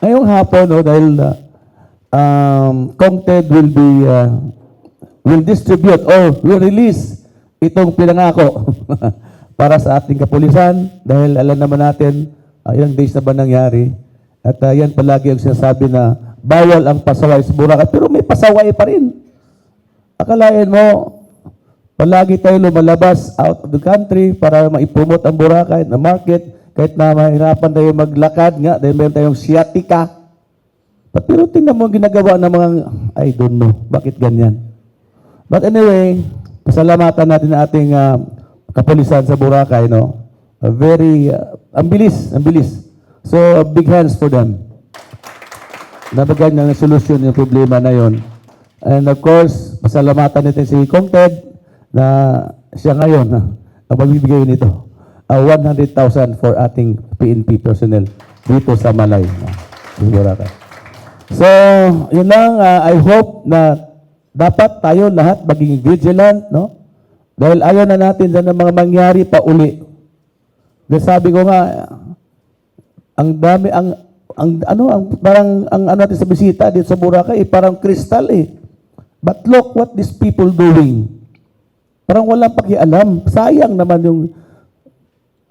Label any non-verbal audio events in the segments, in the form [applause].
ngayong hapon, no, dahil uh, um, COMTED will be uh, will distribute or will release itong pinangako [laughs] para sa ating kapulisan dahil alam naman natin uh, ilang days na ba nangyari at uh, yan palagi ang sinasabi na bawal ang pasaway sa Boracay pero may pasaway pa rin. Akalain mo, palagi tayo lumalabas out of the country para maipromote ang Boracay na market kahit na mahirapan tayo maglakad nga dahil meron tayong sciatica. But pero tingnan mo ginagawa ng mga, I don't know, bakit ganyan. But anyway, pasalamatan natin ang ating ah, kapulisan sa Boracay, no? A very, ah, ang bilis, ang bilis. So, big hands for them. Nabagyan ng solusyon yung problema na yon. And of course, pasalamatan natin si Kong Ted na siya ngayon ah, ang magbibigay nito. Uh, 100,000 for ating PNP personnel dito sa Malay. ah. So, yun lang. ah, I hope na dapat tayo lahat maging vigilant, no? Dahil ayaw na natin na mga mangyari pa uli. Dahil sabi ko nga, ang dami, ang, ang ano, ang, parang, ang ano natin sa bisita dito sa Boracay, eh, parang kristal eh. But look what these people doing. Parang walang pakialam. Sayang naman yung,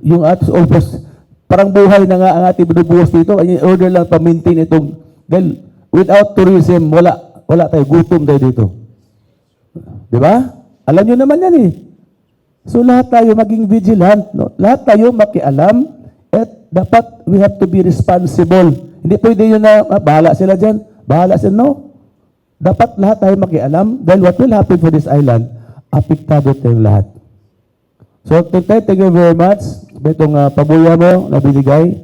yung at almost, parang buhay na nga ang ating binubuhos dito. Ay, order lang pa-maintain itong, dahil without tourism, wala, wala tayo, gutom tayo dito. Di ba? Alam nyo naman yan eh. So lahat tayo maging vigilant. No? Lahat tayo makialam at dapat we have to be responsible. Hindi pwede yun na ah, bahala sila dyan. Bahala sila. No. Dapat lahat tayo makialam dahil what will happen for this island, apektado tayong lahat. So, Tintay, thank you very much. Itong uh, pabuya mo na binigay.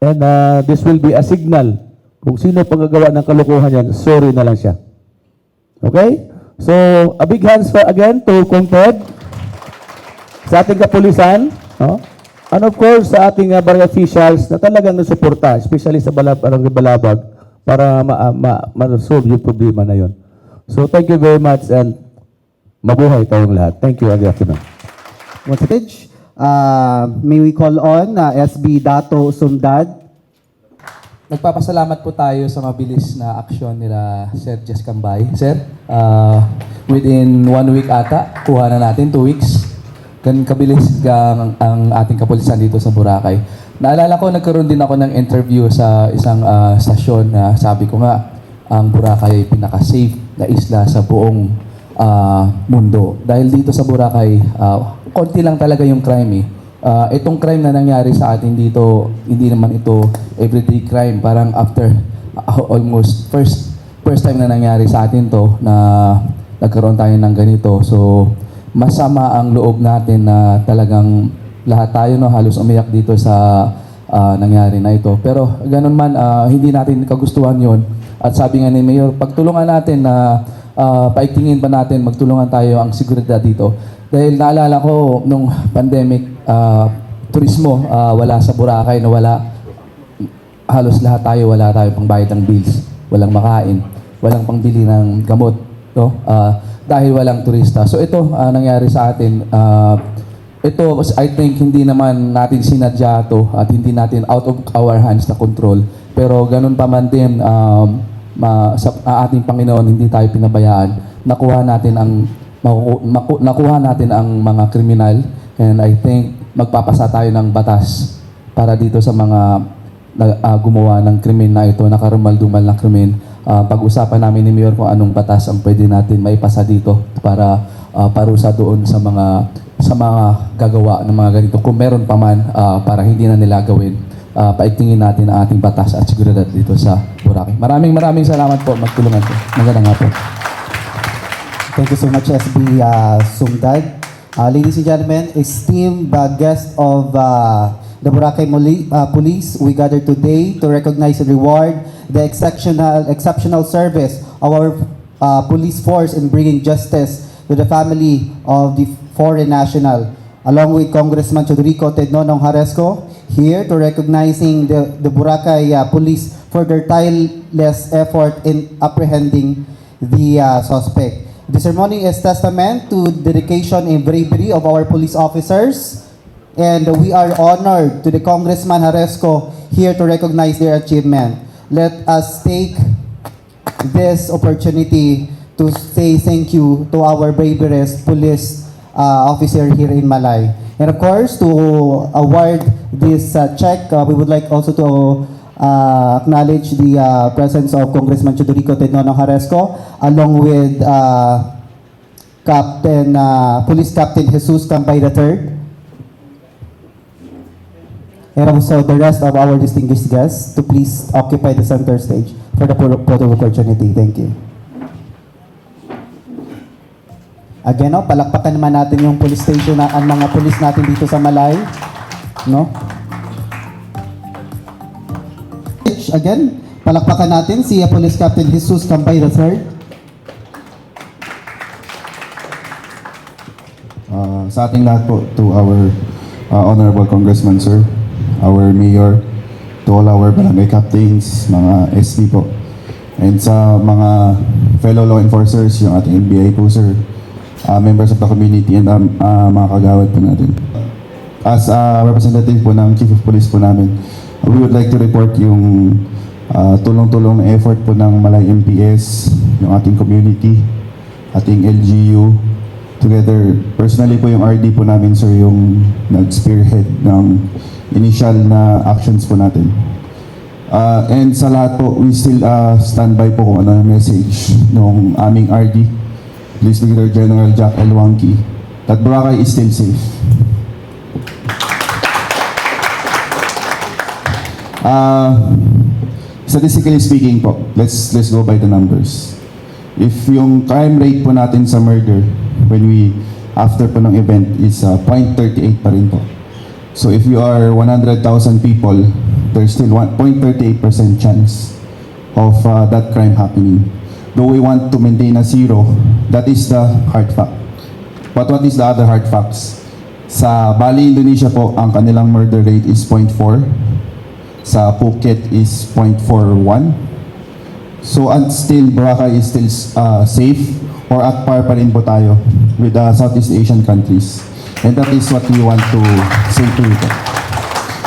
And uh, this will be a signal. Kung sino panggagawa ng kalokohan yan, sorry na lang siya. Okay? So, a big hands for again to Kong Ted, sa ating kapulisan, no? and of course sa ating uh, barangay officials na talagang nasuporta, especially sa Balab Barangay Balabag, para ma- uh, ma- ma-resolve yung problema na yon. So, thank you very much and mabuhay tayong lahat. Thank you and good page, uh, may we call on uh, SB Dato Sumdad. Nagpapasalamat po tayo sa mabilis na aksyon nila Sir Jess Cambay. Sir, uh, within one week ata, kuha na natin, two weeks. Ganun kabilis ang, ang ating kapulisan dito sa Boracay. Naalala ko, nagkaroon din ako ng interview sa isang uh, stasyon na sabi ko nga, ang Boracay ay pinaka-safe na isla sa buong ah, mundo. Dahil dito sa Boracay, ah, konti lang talaga yung crime eh. Ah, itong crime na nangyari sa atin dito, hindi naman ito everyday crime. Parang after ah, [laughs] almost first first time na nangyari sa atin to na nagkaroon tayo ng ganito. So, masama ang loob natin na talagang lahat tayo no halos umiyak dito sa ah, nangyari na ito. Pero ganun man, ah, hindi natin kagustuhan yon At sabi nga ni Mayor, pagtulungan natin na ah, paigtingin pa natin, magtulungan tayo ang seguridad dito. Dahil naalala ko nung pandemic, ah, turismo, ah, wala sa Boracay na wala halos lahat tayo wala tayo pang bayad ng bills, walang makain, walang pangbili ng gamot, no? Ah, dahil walang turista. So ito ah, nangyari sa atin. ah, ito I think hindi naman natin sinadya to at hindi natin out of our hands na control. Pero ganun pa man din um, ma, sa ah, ating Panginoon hindi tayo pinabayaan. Nakuha natin ang nakuha natin ang mga kriminal and I think magpapasa tayo ng batas para dito sa mga ah, gumawa ng krimen na ito, nakarumal-dumal na krimen. Ah, pag-usapan namin ni Mayor kung anong batas ang pwede natin maipasa dito para ah, parusa doon sa mga sa mga gagawa ng mga ganito. Kung meron pa man ah, para hindi na nila gawin, ah, paigtingin natin ang ating batas at seguridad dito sa Boracay. Maraming maraming salamat po. Magtulungan po. Magandang po. Thank you so much, SB uh, Sumdad. Uh, ladies and gentlemen, esteemed uh, guest of uh, the Boracay Muli- uh, Police, we gather today to recognize and reward the exceptional, exceptional service of our uh, police force in bringing justice to the family of the foreign national. Along with Congressman Chodrico Tednonong Haresco, here to recognizing the, the Boracay uh, Police for their tireless effort in apprehending the uh, suspect. The ceremony is testament to dedication and bravery of our police officers. And we are honored to the Congressman Haresco here to recognize their achievement. Let us take this opportunity to say thank you to our bravest police uh, officer here in Malay. And of course, to award this uh, check, uh, we would like also to uh, acknowledge the uh, presence of Congressman Chodorico Tednonong Haresco along with uh, Captain, uh, Police Captain Jesus Cambay III. And also the rest of our distinguished guests to please occupy the center stage for the photo opportunity. Thank you. Again, no, palakpakan naman natin yung police station na ang mga police natin dito sa Malay. No? Again, palakpakan natin si uh, Police Captain Jesus Cambay III. Uh, sa ating lahat po, to our uh, Honorable Congressman Sir, our Mayor, to all our barangay captains, mga SD po, and sa mga fellow law enforcers, yung ating NBI po Sir, uh, members of the community, and um, uh, mga kagawad po natin. As a representative po ng Chief of Police po namin, we would like to report yung uh, tulong-tulong na effort po ng Malay MPS, yung ating community, ating LGU, together, personally po yung RD po namin sir yung nag-spearhead ng initial na actions po natin. Uh, and sa lahat po, we still uh, stand by po kung ano yung message ng aming RD, Police Brigadier General Jack L. Wangki, that Boracay is still safe. Uh, statistically speaking po, let's let's go by the numbers. If yung crime rate po natin sa murder when we after po ng event is uh, 0.38 pa rin po. So if you are 100,000 people, there's still 1.38% chance of uh, that crime happening. Though we want to maintain a zero, that is the hard fact. But what is the other hard facts? Sa Bali, Indonesia po, ang kanilang murder rate is 0.4. Sa Phuket is 0.41. So and still Boracay is still uh, safe or at par pa rin po tayo with the Southeast Asian countries. And that is what we want to say to you.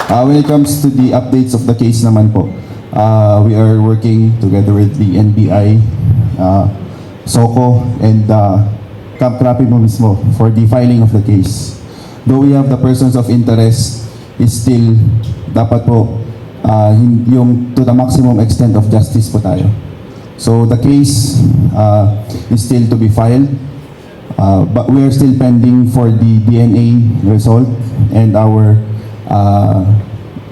Uh, when it comes to the updates of the case naman po, uh, we are working together with the NBI, uh, SOCO, and uh, Camp Crappy mo mismo for the filing of the case. Though we have the persons of interest, is still dapat po uh, yung to the maximum extent of justice po tayo. So the case uh, is still to be filed, uh, but we are still pending for the DNA result and our uh,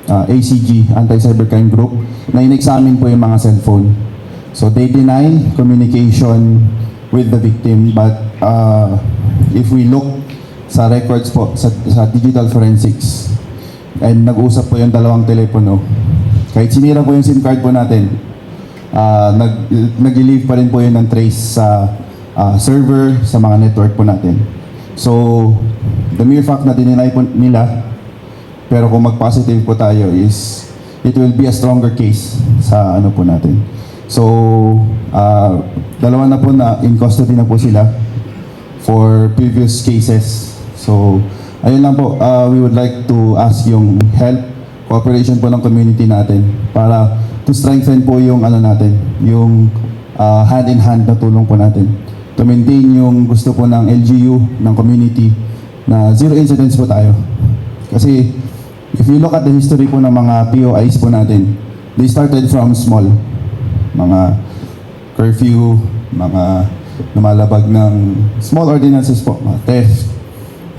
uh, ACG, Anti-Cybercrime Group, na in-examine po yung mga cellphone. So they deny communication with the victim, but uh, if we look sa records po, sa, sa digital forensics, and nag-usap po yung dalawang telepono, kahit sinira po yung SIM card po natin, uh, nag, nag-leave pa rin po yun ng trace sa uh, server, sa mga network po natin. So, the mere fact na dininay po nila, pero kung mag-positive po tayo is, it will be a stronger case sa ano po natin. So, uh, dalawa na po na in custody na po sila for previous cases. So, ayun lang po, uh, we would like to ask yung help, cooperation po ng community natin para to strengthen po yung ano natin, yung uh, hand-in-hand na tulong po natin to maintain yung gusto po ng LGU, ng community, na zero incidents po tayo. Kasi if you look at the history po ng mga POIs po natin, they started from small. Mga curfew, mga lumalabag ng small ordinances po, mga theft,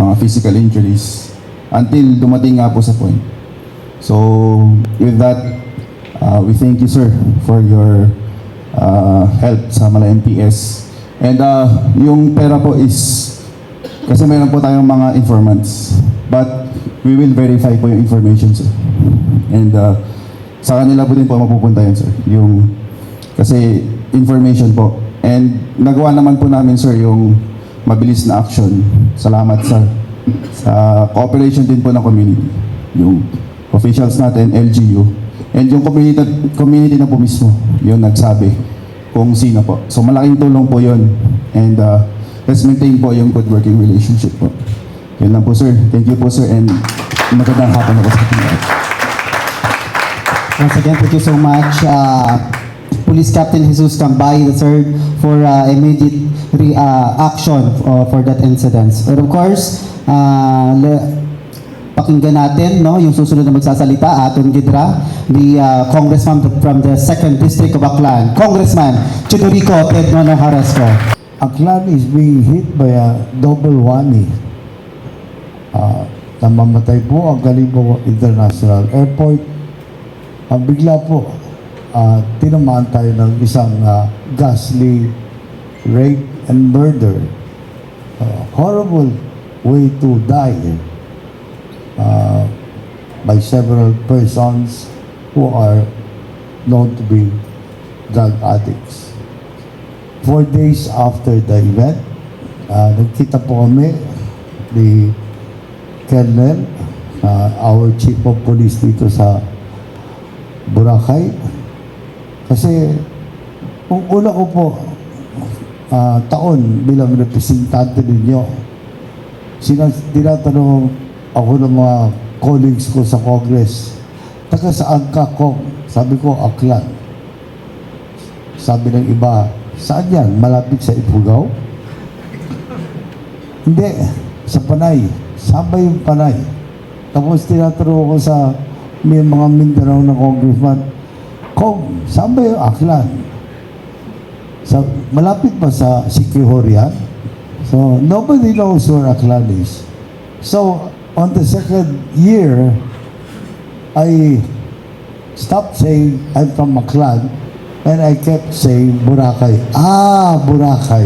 mga physical injuries, until dumating nga po sa point. So, with that, uh, we thank you, sir, for your uh, help sa Mala MPS. And uh, yung pera po is, kasi mayroon po tayong mga informants, but we will verify po yung information, sir. And uh, sa kanila po din po mapupunta yun, sir. Yung, kasi information po. And nagawa naman po namin, sir, yung mabilis na action. Salamat sa sa cooperation din po ng community. Yung officials natin, LGU. And yung community, community na po mismo, yung nagsabi kung sino po. So malaking tulong po yun. And uh, let's maintain po yung good working relationship po. Yun lang po sir. Thank you po sir and magandang hapon po sa ating. Once again, thank you so much, uh, Police Captain Jesus Cambay III for uh, immediate re- uh, action uh, for that incident. And of course, uh, pakinggan natin no, yung susunod na magsasalita, Aton Gidra, the uh, congressman from the 2nd District of Aklan, Congressman Chidorico Pedro Nojaresco. Aklan is being hit by a double whammy. Ah, namamatay po ang Kalibo International Airport. Ang bigla po, ah, tinamaan tayo ng isang ah, ghastly rape and murder. Ah, horrible way to die ah, by several persons who are known to be drug addicts. Four days after the event, uh, nagkita po kami ni Colonel, uh, our chief of police dito sa Boracay. Kasi, kung una ko po uh, taon bilang representante ninyo, tinatanong ako ng mga colleagues ko sa Congress, taga saan ka, Kong? Sabi ko, Aklan. Sabi ng iba, saan yan? Malapit sa Ipugaw? [laughs] Hindi, sa Panay. Sabay yung Panay. Tapos tinatanong ko sa may mga Mindanao na congressman, Kong, saan ba yung Aklan? Sa, malapit ba sa Sikihorian? So, nobody knows where Aklan is. So, on the second year, I stopped saying I'm from Aklan and I kept saying Boracay. Ah, Boracay.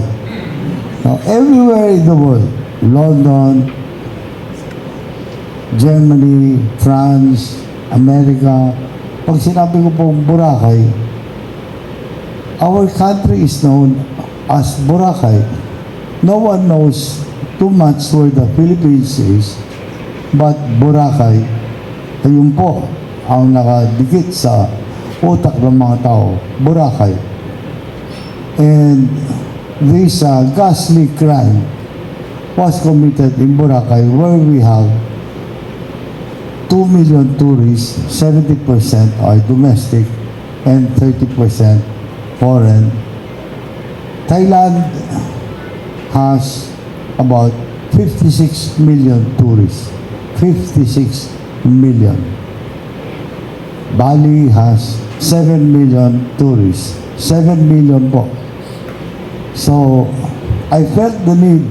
Now, everywhere in the world, London, Germany, France, America, pag sinabi ko pong Boracay, our country is known as Boracay. No one knows too much where the Philippines is, but Boracay, ayun po ang nakadikit sa utak ng mga tao, Boracay. And this uh, ghastly crime was committed in Boracay where we have 2 million tourists, 70% are domestic and 30% foreign. Thailand has about 56 million tourists. 56 million. Bali has 7 million tourists. 7 million po. So, I felt the need,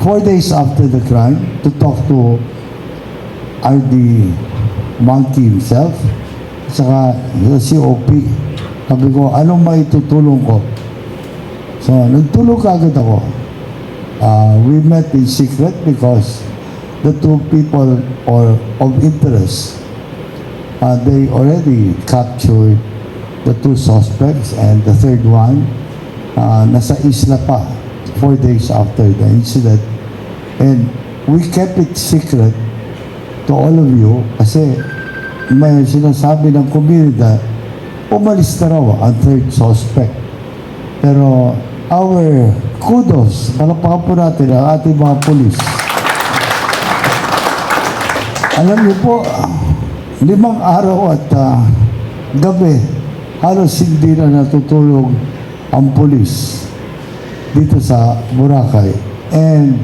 four days after the crime, to talk to RD Monkey himself, saka the COP. Sabi ko, anong maitutulong ko? So, nagtulong kagad ako. Uh, we met in secret because the two people or of interest, uh, they already captured the two suspects and the third one uh, nasa isla pa four days after the incident. And we kept it secret to all of you kasi may sinasabi ng komunidad, umalis na raw ang third suspect. Pero our kudos, palapakan po natin ang ating mga polis. Alam niyo po, limang araw at ah, gabi, halos hindi na natutulog ang polis dito sa Boracay. And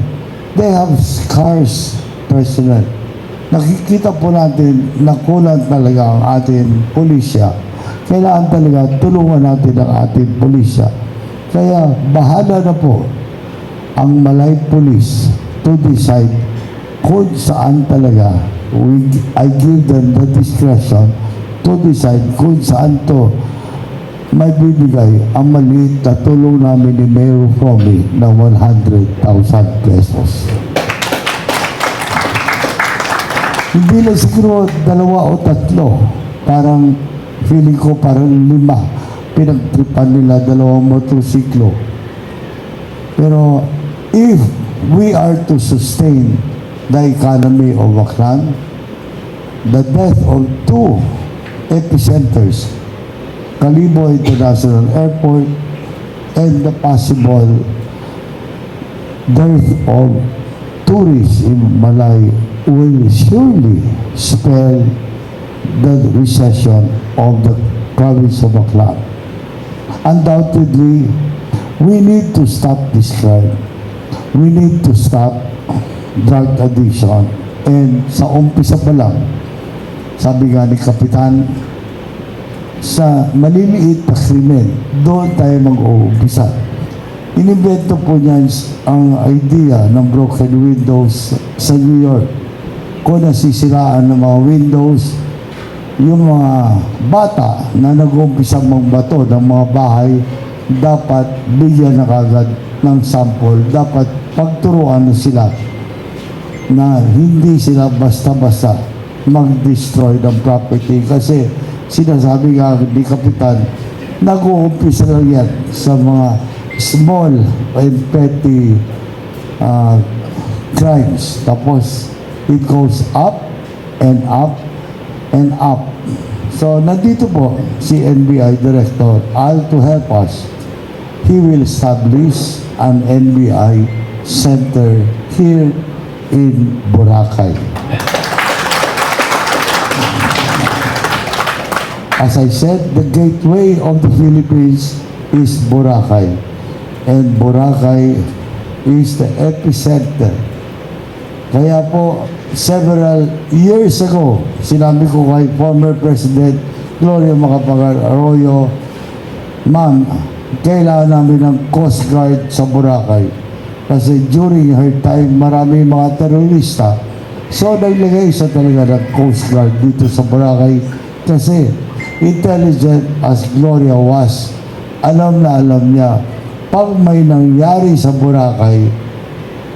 they have scarce personnel. Nakikita po natin na kulang talaga ang ating pulisya. Kailangan talaga tulungan natin ang ating pulisya. Kaya bahala na po ang Malay Police to decide kung saan talaga we, I give them the discretion to decide kung saan to may bibigay ang maliit na tulong namin ni Mayor Fomi na 100,000 pesos. Hindi lang siguro dalawa o tatlo. Parang feeling ko parang lima. Pinagtripan nila dalawang motorsiklo. Pero if we are to sustain the economy of Aklan, the death of two epicenters, Kalibo International Airport, and the possible dearth of tourists in Malay will surely spell the recession of the province of Aklan. Undoubtedly, we need to stop this crime. We need to stop drug addiction. And sa umpisa pa lang, sabi nga ni Kapitan, sa maliliit na krimen, doon tayo mag-uumpisa. Inimbento po niyan ang idea ng broken windows sa New York. Kung nasisiraan ng mga windows, yung mga bata na nag-uumpisa magbato ng mga bahay, dapat bigyan na kagad ng sample. Dapat pagturuan na sila na hindi sila basta-basta mag-destroy ng property. Kasi sinasabi nga ni Kapitan nag-uumpisa lang yan sa mga small and petty uh, crimes. Tapos it goes up and up and up. So nandito po si NBI Director Al to help us. He will establish an NBI center here in Boracay. As I said, the gateway of the Philippines is Boracay. And Boracay is the epicenter. Kaya po, several years ago, sinabi ko kay former President Gloria Macapagal Arroyo, Ma'am, kailangan namin ng Coast Guard sa Boracay. Kasi during her time, marami mga terorista. So, naglagay siya talaga ng Coast Guard dito sa Boracay. Kasi, intelligent as Gloria was, alam na alam niya, pag may nangyari sa Boracay,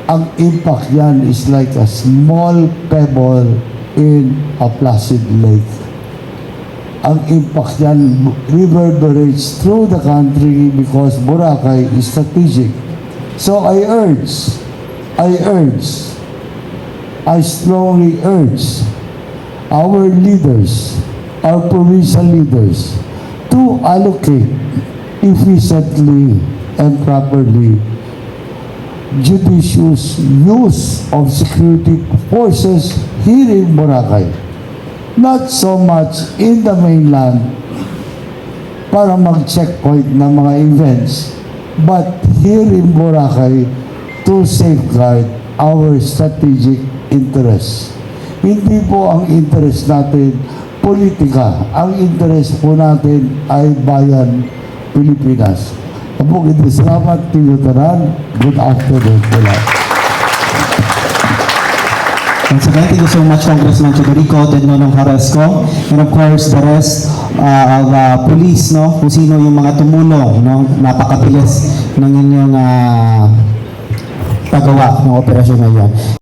ang impact niyan is like a small pebble in a placid lake ang impact niyan reverberates through the country because Boracay is strategic. So I urge, I urge, I strongly urge our leaders, our provincial leaders, to allocate efficiently and properly judicious use of security forces here in Boracay. Not so much in the mainland para mag-checkpoint ng mga events, but here in Boracay to safeguard our strategic interests. Hindi po ang interest natin politika. Ang interest po natin ay bayan Pilipinas. Apo, hindi salamat, Tiyo Taran. Good afternoon po lahat. Once again, thank you so much, Congressman Chodorico, Ted Nonong Carrasco, and of course, the rest uh, of uh, police, no? Kung sino yung mga tumulong, no? Napakabilis ng inyong uh, paggawa ng operasyon na yan.